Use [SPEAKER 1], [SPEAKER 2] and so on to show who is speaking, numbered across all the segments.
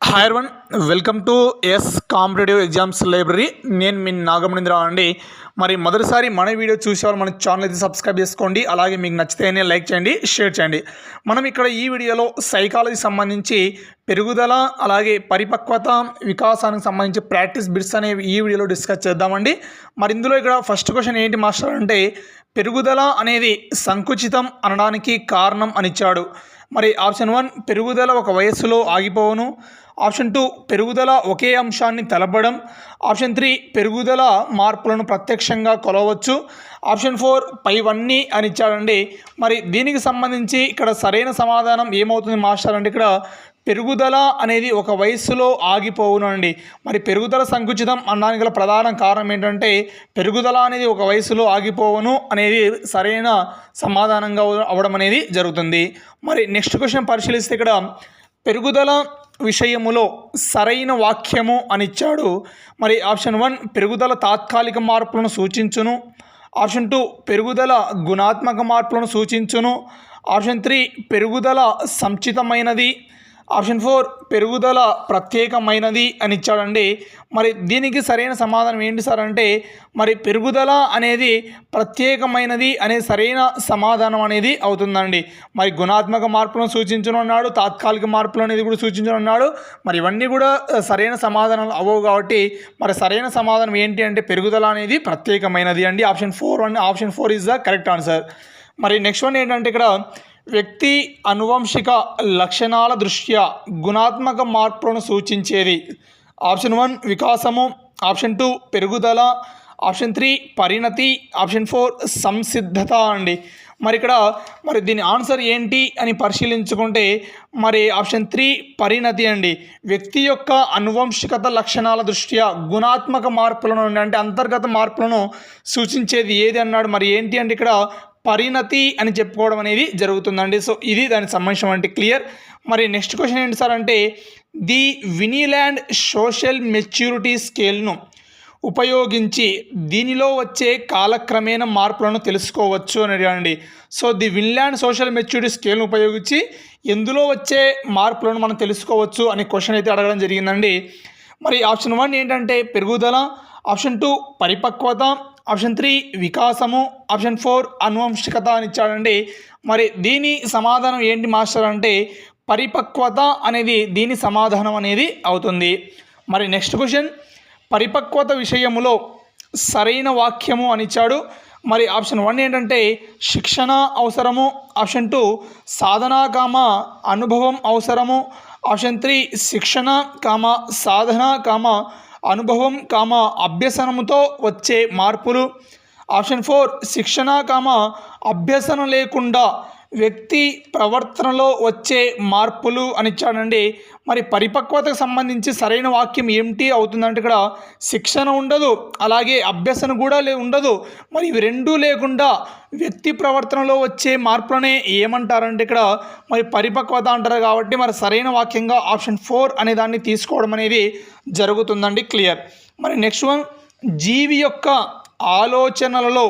[SPEAKER 1] Hi one welcome to S competitive exams library నేను మీ నాగమణింద్రరావు అండి. మరి మొదటిసారి మన వీడియో చూసేవాళ్ళు మన ఛానల్ అయితే సబ్స్క్రైబ్ చేసుకోండి. అలాగే మీకు నచ్చితేనే లైక్ చేయండి షేర్ చేయండి. మనం ఇక్కడ ఈ వీడియోలో సైకాలజీ సంబంధించి పెరుగుదల అలాగే పరిపక్వత వికాసానికి సంబంధించి ప్రాక్టీస్ బిట్స్ అనేవి ఈ వీడియోలో డిస్కస్ చేద్దామండి. మరి ఇందులో ఇక్కడ ఫస్ట్ క్వశ్చన్ ఏంటి మాస్టర్ అంటే పెరుగుదల అనేది సంకుచితం అనడానికి కారణం అనిచ్చాడు మరి ఆప్షన్ వన్ పెరుగుదల ఒక వయస్సులో ఆగిపోవును. ఆప్షన్ టూ పెరుగుదల ఒకే అంశాన్ని తెలపడం. ఆప్షన్ త్రీ పెరుగుదల మార్పులను ప్రత్యక్షంగా కొలవచ్చు. ఆప్షన్ ఫోర్ పైవన్నీ అని ఇచ్చాడండి. మరి దీనికి సంబంధించి ఇక్కడ సరైన సమాధానం ఏమవుతుంది మాస్టర్ అంటే ఇక్కడ పెరుగుదల అనేది ఒక వయస్సులో ఆగిపోవును అండి మరి పెరుగుదల సంకుచితం అనడానికి గల ప్రధాన కారణం ఏంటంటే పెరుగుదల అనేది ఒక వయసులో ఆగిపోవును అనేది సరైన సమాధానంగా అవ్వడం అనేది జరుగుతుంది. మరి నెక్స్ట్ క్వశ్చన్ పరిశీలిస్తే ఇక్కడ పెరుగుదల విషయములో సరైన వాక్యము అని ఇచ్చాడు మరి ఆప్షన్ వన్ పెరుగుదల తాత్కాలిక మార్పులను సూచించును. ఆప్షన్ టూ పెరుగుదల గుణాత్మక మార్పులను సూచించును. ఆప్షన్ త్రీ పెరుగుదల సంచితమైనది. ఆప్షన్ ఫోర్ పెరుగుదల ప్రత్యేకమైనది అని ఇచ్చాడండి. మరి దీనికి సరైన సమాధానం ఏంటి సార్ అంటే మరి పెరుగుదల అనేది ప్రత్యేకమైనది అనే సరైన సమాధానం అనేది అవుతుందండి. మరి గుణాత్మక మార్పులను సూచించను అన్నాడు తాత్కాలిక మార్పులు అనేది కూడా సూచించనున్నాడు మరి ఇవన్నీ కూడా సరైన సమాధానాలు అవ్వవు కాబట్టి మరి సరైన సమాధానం ఏంటి అంటే పెరుగుదల అనేది ప్రత్యేకమైనది అండి. Option four and option four is the correct answer. మరి నెక్స్ట్ వన్ ఏంటంటే ఇక్కడ వ్యక్తి అనువంశిక లక్షణాల దృష్ట్యా గుణాత్మక మార్పులను సూచించేది. ఆప్షన్ వన్ వికాసము. ఆప్షన్ టూ పెరుగుదల. ఆప్షన్ త్రీ పరిణతి. ఆప్షన్ ఫోర్ సంసిద్ధత అండి. మరి ఇక్కడ మరి దీని ఆన్సర్ ఏంటి అని పరిశీలించుకుంటే మరి ఆప్షన్ త్రీ పరిణతి అండి. వ్యక్తి యొక్క అనువంశికత లక్షణాల దృష్ట్యా గుణాత్మక మార్పులను అంటే అంతర్గత మార్పులను సూచించేది ఏది అన్నాడు. మరి ఏంటి అంటే ఇక్కడ పరిణతి అని చెప్పుకోవడం అనేది జరుగుతుందండి. సో ఇది దానికి సంబంధించిన అంటే క్లియర్. మరి నెక్స్ట్ క్వశ్చన్ ఏంటి సార్ అంటే ది వినీల్యాండ్ సోషల్ మెచ్యూరిటీ స్కేల్ను ఉపయోగించి దీనిలో వచ్చే కాలక్రమేణ మార్పులను తెలుసుకోవచ్చు అని అడిగానండి so the Vineland social maturity స్కేల్ను ఉపయోగించి ఎందులో వచ్చే మార్పులను మనం తెలుసుకోవచ్చు అనే క్వశ్చన్ అయితే అడగడం జరిగిందండి. మరి ఆప్షన్ వన్ ఏంటంటే పెరుగుదల. ఆప్షన్ టూ పరిపక్వత. ఆప్షన్ త్రీ వికాసము. ఆప్షన్ ఫోర్ అనువంశికత అని ఇచ్చాడండి మరి దీని సమాధానం ఏంటి మాస్టర్ అంటే పరిపక్వత అనేది దీని సమాధానం అనేది అవుతుంది. మరి నెక్స్ట్ క్వశ్చన్ పరిపక్వత విషయములో సరైన వాక్యము అని ఇచ్చాడు మరి ఆప్షన్ వన్ ఏంటంటే శిక్షణ అవసరము. ఆప్షన్ టూ సాధనా కామ అనుభవం అవసరము. ఆప్షన్ త్రీ శిక్షణ కామ సాధన కామ అనుభవం కామ అభ్యసనముతో వచ్చే మార్పులు. ఆప్షన్ ఫోర్ శిక్షణ కామ అభ్యసన లేకుండా వ్యక్తి ప్రవర్తనలో వచ్చే మార్పులు అని ఇచ్చాడండి. మరి పరిపక్వతకు సంబంధించి సరైన వాక్యం ఏమిటి అవుతుందంటే ఇక్కడ శిక్షణ ఉండదు అలాగే అభ్యసన కూడా లే ఉండదు. మరి ఇవి రెండూ లేకుండా వ్యక్తి ప్రవర్తనలో వచ్చే మార్పులనే ఏమంటారంటే ఇక్కడ మరి పరిపక్వత అంటారు కాబట్టి మరి సరైన వాక్యంగా ఆప్షన్ ఫోర్ అనే దాన్ని తీసుకోవడం అనేది జరుగుతుందండి క్లియర్. మరి నెక్స్ట్ వన్ జీవి యొక్క ఆలోచనలలో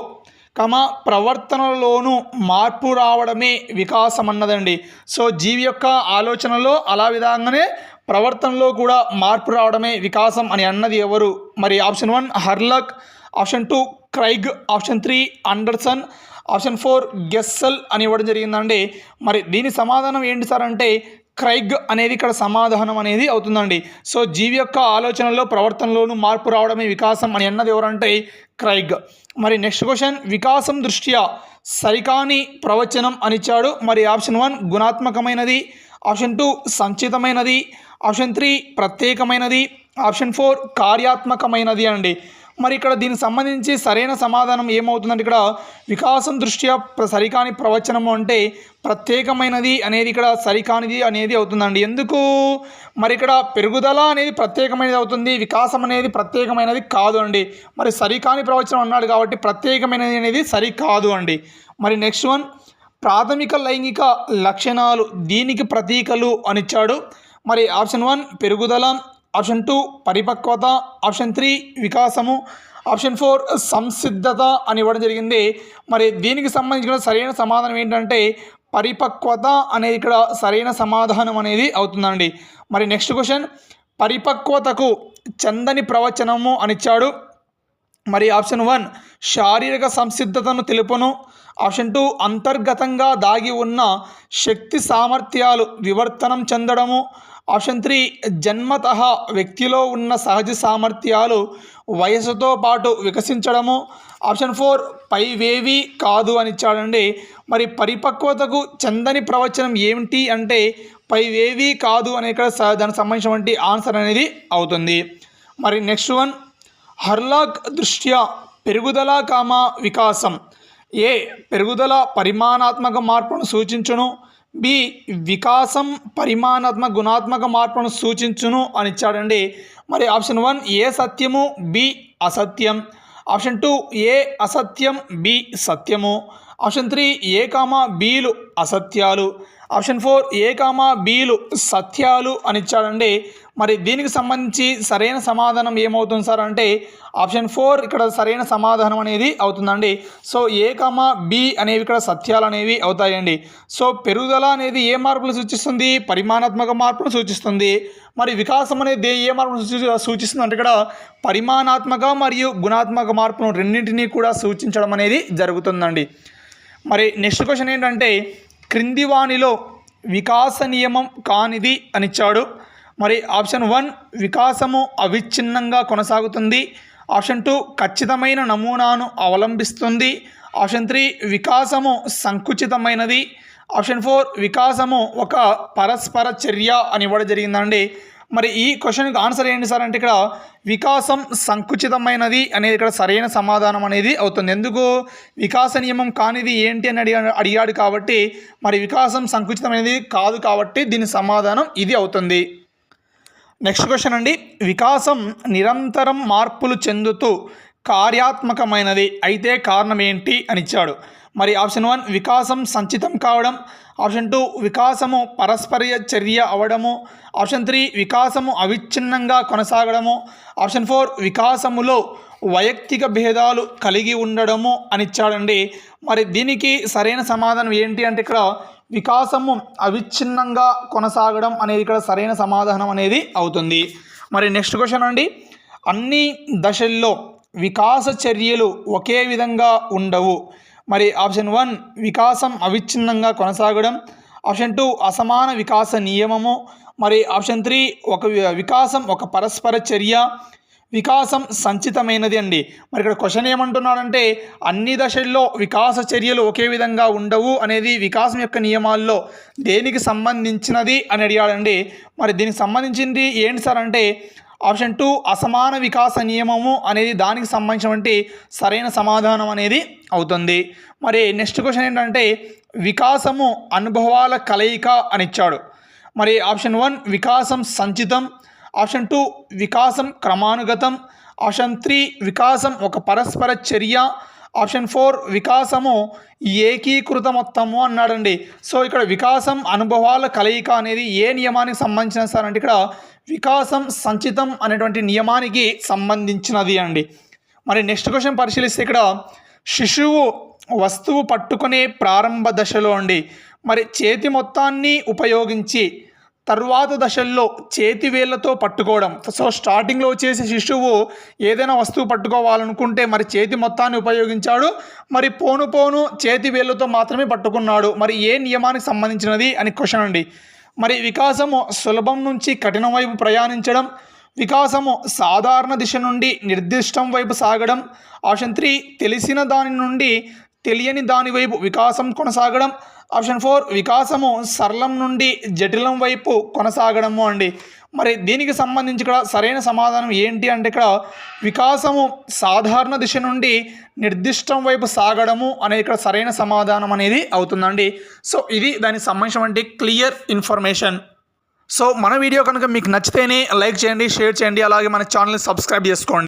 [SPEAKER 1] కమ ప్రవర్తనలోనూ మార్పు రావడమే వికాసం అన్నదండి సో జీవి యొక్క ఆలోచనలో అలా విధంగానే ప్రవర్తనలో కూడా మార్పు రావడమే వికాసం అని అన్నది ఎవరు? మరి option one Hurlock option two Craig option three Anderson option four Gesell అని ఇవ్వడం జరిగిందండి. మరి దీని సమాధానం ఏంటి సార్ అంటే క్రైగ్ అనేది ఇక్కడ సమాధానం అనేది అవుతుందండి. సో జీవి యొక్క ఆలోచనలో ప్రవర్తనలోనూ మార్పు రావడమే వికాసం అని అన్నది ఎవరంటే క్రైగ్. మరి నెక్స్ట్ క్వశ్చన్ వికాసం దృష్ట్యా సరికాని ప్రవచనం అనిచ్చాడు మరి ఆప్షన్ వన్ గుణాత్మకమైనది. ఆప్షన్ టూ సంచితమైనది. ఆప్షన్ త్రీ ప్రత్యేకమైనది. ఆప్షన్ ఫోర్ కార్యాత్మకమైనది అండి. మరి ఇక్కడ దీనికి సంబంధించి సరైన సమాధానం ఏమవుతుందంటే ఇక్కడ వికాసం దృష్ట్యా ప్ర- సరికాని ప్రవచనము అంటే ప్రత్యేకమైనది అనేది ఇక్కడ సరికానిది అనేది అవుతుందండి. ఎందుకు? మరి ఇక్కడ పెరుగుదల అనేది ప్రత్యేకమైనది అవుతుంది వికాసం అనేది ప్రత్యేకమైనది కాదు అండి. మరి సరికాని ప్రవచనం అన్నాడు కాబట్టి ప్రత్యేకమైనది అనేది సరికాదు అండి. మరి నెక్స్ట్ వన్ ప్రాథమిక లైంగిక లక్షణాలు దీనికి ప్రతీకలు అనిచ్చాడు మరి ఆప్షన్ వన్ పెరుగుదల ఆప్షన్ టూ పరిపక్వత ఆప్షన్ త్రీ వికాసము ఆప్షన్ ఫోర్ సంసిద్ధత అని ఇవ్వడం జరిగింది. మరి దీనికి సంబంధించిన సరైన సమాధానం ఏంటంటే పరిపక్వత అనేది ఇక్కడ సరైన సమాధానం అనేది అవుతుందండి. మరి నెక్స్ట్ క్వశ్చన్ పరిపక్వతకు చందని ప్రవచనము అనిచ్చాడు మరి ఆప్షన్ వన్ శారీరక సంసిద్ధతను తెలుపును. ఆప్షన్ టూ అంతర్గతంగా దాగి ఉన్న శక్తి సామర్థ్యాలు వివర్తనం చెందడము. ఆప్షన్ త్రీ జన్మత వ్యక్తిలో ఉన్న సహజ సామర్థ్యాలు వయసుతో పాటు వికసించడము. ఆప్షన్ ఫోర్ పైవేవి కాదు అని ఇచ్చాడండి. మరి పరిపక్వతకు చందని ప్రవచనం ఏమిటి అంటే పైవేవి కాదు అనే ఇక్కడ దానికి సంబంధించినటువంటి ఆన్సర్ అనేది అవుతుంది. మరి నెక్స్ట్ వన్ హర్లాక్ దృష్ట్యా పెరుగుదల కామ వికాసం. ఏ పెరుగుదల పరిమాణాత్మక మార్పును సూచించును? బి వికాసం పరిమాణాత్మక గుణాత్మక మార్పును సూచించును అని ఇచ్చాడండి. మరి ఆప్షన్ వన్ ఏ సత్యము బి అసత్యం. ఆప్షన్ టూ ఏ అసత్యం బి సత్యము. ఆప్షన్ త్రీ ఏ కామా బీలు అసత్యాలు. ఆప్షన్ ఫోర్ ఏ కామా బీలు సత్యాలు అని ఇచ్చాడండి. మరి దీనికి సంబంధించి సరైన సమాధానం ఏమవుతుంది సార్ అంటే ఆప్షన్ ఫోర్ ఇక్కడ సరైన సమాధానం అనేది అవుతుందండి. సో ఏ కామా బి అనేవి ఇక్కడ సత్యాలు అనేవి అవుతాయండి. సో పెరుగుదల అనేది ఏ మార్పులు సూచిస్తుంది? పరిమాణాత్మక మార్పును సూచిస్తుంది. మరి వికాసం అనేది ఏ మార్పును సూచిస్తుంది అంటే ఇక్కడ పరిమాణాత్మక మరియు గుణాత్మక మార్పును రెండింటినీ కూడా సూచించడం అనేది జరుగుతుందండి. మరి నెక్స్ట్ క్వశ్చన్ ఏంటంటే క్రింది వాణిలో వికాస నియమం కానిది అనిచ్చాడు. మరి ఆప్షన్ వన్ వికాసము అవిచ్ఛిన్నంగా కొనసాగుతుంది. ఆప్షన్ టూ ఖచ్చితమైన నమూనాను అవలంబిస్తుంది. ఆప్షన్ త్రీ వికాసము సంకుచితమైనది. ఆప్షన్ ఫోర్ వికాసము ఒక పరస్పర చర్య అని ఇవ్వడం జరిగిందండి. మరి ఈ క్వశ్చన్కి ఆన్సర్ ఏంటి సార్ అంటే ఇక్కడ వికాసం సంకుచితమైనది అనేది ఇక్కడ సరైన సమాధానం అనేది అవుతుంది. ఎందుకు? వికాస నియమం కానిది ఏంటి అని అడిగా అడిగాడు కాబట్టి మరి వికాసం సంకుచితమైనది కాదు కాబట్టి దీని సమాధానం ఇది అవుతుంది. నెక్స్ట్ క్వశ్చన్ అండి. వికాసం నిరంతరం మార్పులు చెందుతూ కార్యాత్మకమైనది అయితే కారణం ఏంటి అని ఇచ్చాడు. మరి ఆప్షన్ వన్ వికాసం సంచితం కావడం. ఆప్షన్ టూ వికాసము పరస్పర చర్య అవడము. ఆప్షన్ త్రీ వికాసము అవిచ్ఛిన్నంగా కొనసాగడము. ఆప్షన్ ఫోర్ వికాసములో వైయక్తిక భేదాలు కలిగి ఉండడము అని ఇచ్చాడండి. మరి దీనికి సరైన సమాధానం ఏంటి అంటే ఇక్కడ వికాసము అవిచ్ఛిన్నంగా కొనసాగడం అనేది ఇక్కడ సరైన సమాధానం అనేది అవుతుంది. మరి నెక్స్ట్ క్వశ్చన్ అండి. అన్ని దశల్లో వికాస చర్యలు ఒకే విధంగా ఉండవు. మరి ఆప్షన్ వన్ వికాసం అవిచ్ఛిన్నంగా కొనసాగడం. ఆప్షన్ టూ అసమాన వికాస నియమము. మరి ఆప్షన్ త్రీ ఒక వికాసం ఒక పరస్పర చర్య. వికాసం సంచితమైనది అండి. మరి ఇక్కడ క్వశ్చన్ ఏమంటున్నాడంటే అన్ని దశల్లో వికాస చర్యలు ఒకే విధంగా ఉండవు అనేది వికాసం యొక్క నియమాల్లో దేనికి సంబంధించినది అని అడిగాడండి. మరి దీనికి సంబంధించింది ఏంటి సార్ అంటే ఆప్షన్ టూ అసమాన వికాస నియమము అనేది దానికి సంబంధించినటువంటి సరైన సమాధానం అనేది అవుతుంది. మరి నెక్స్ట్ క్వశ్చన్ ఏంటంటే వికాసము అనుభవాల కలయిక అని ఇచ్చాడు. మరి ఆప్షన్ వన్ వికాసం సంచితం ఆప్షన్ టూ వికాసం క్రమానుగతం ఆప్షన్ త్రీ వికాసం ఒక పరస్పర చర్య ఆప్షన్ ఫోర్ వికాసము ఏకీకృత మొత్తము అన్నాడండి. సో ఇక్కడ వికాసం అనుభవాల కలయిక అనేది ఏ నియమానికి సంబంధించిన సార్ అంటే ఇక్కడ వికాసం సంచితం అనేటువంటి నియమానికి సంబంధించినది అండి. మరి నెక్స్ట్ క్వశ్చన్ పరిశీలిస్తే ఇక్కడ శిశువు వస్తువు పట్టుకునే ప్రారంభ దశలో అండి. మరి చేతి మొత్తాన్ని ఉపయోగించి తరువాత దశల్లో చేతి వేళ్ళతో పట్టుకోవడం. సో స్టార్టింగ్లో వచ్చేసి శిశువు ఏదైనా వస్తువు పట్టుకోవాలనుకుంటే మరి చేతి మొత్తాన్ని ఉపయోగించాడు. మరి పోను పోను చేతి వేళ్ళతో మాత్రమే పట్టుకున్నాడు. మరి ఏ నియమానికి సంబంధించినది అని క్వశ్చన్ అండి. మరి వికాసము సులభం నుంచి కఠినం వైపు ప్రయాణించడం. వికాసము సాధారణ దిశ నుండి నిర్దిష్టం వైపు సాగడం. ఆప్షన్ త్రీ తెలిసిన దాని నుండి తెలియని దాని వైపు వికాసం కొనసాగడం. ఆప్షన్ ఫోర్ వికాసము సరళం నుండి జటిలం వైపు కొనసాగడము అండి. మరి దీనికి సంబంధించి ఇక్కడ సరైన సమాధానం ఏంటి అంటే ఇక్కడ వికాసము సాధారణ దిశ నుండి నిర్దిష్టం వైపు సాగడము అనేది ఇక్కడ సరైన సమాధానం అనేది అవుతుందండి. సో ఇది దానికి సంబంధించినటువంటి క్లియర్ ఇన్ఫర్మేషన్ సో మన వీడియో కనుక మీకు నచ్చితేనే లైక్ చేయండి షేర్ చేయండి అలాగే మన ఛానల్ని సబ్స్క్రైబ్ చేసుకోండి.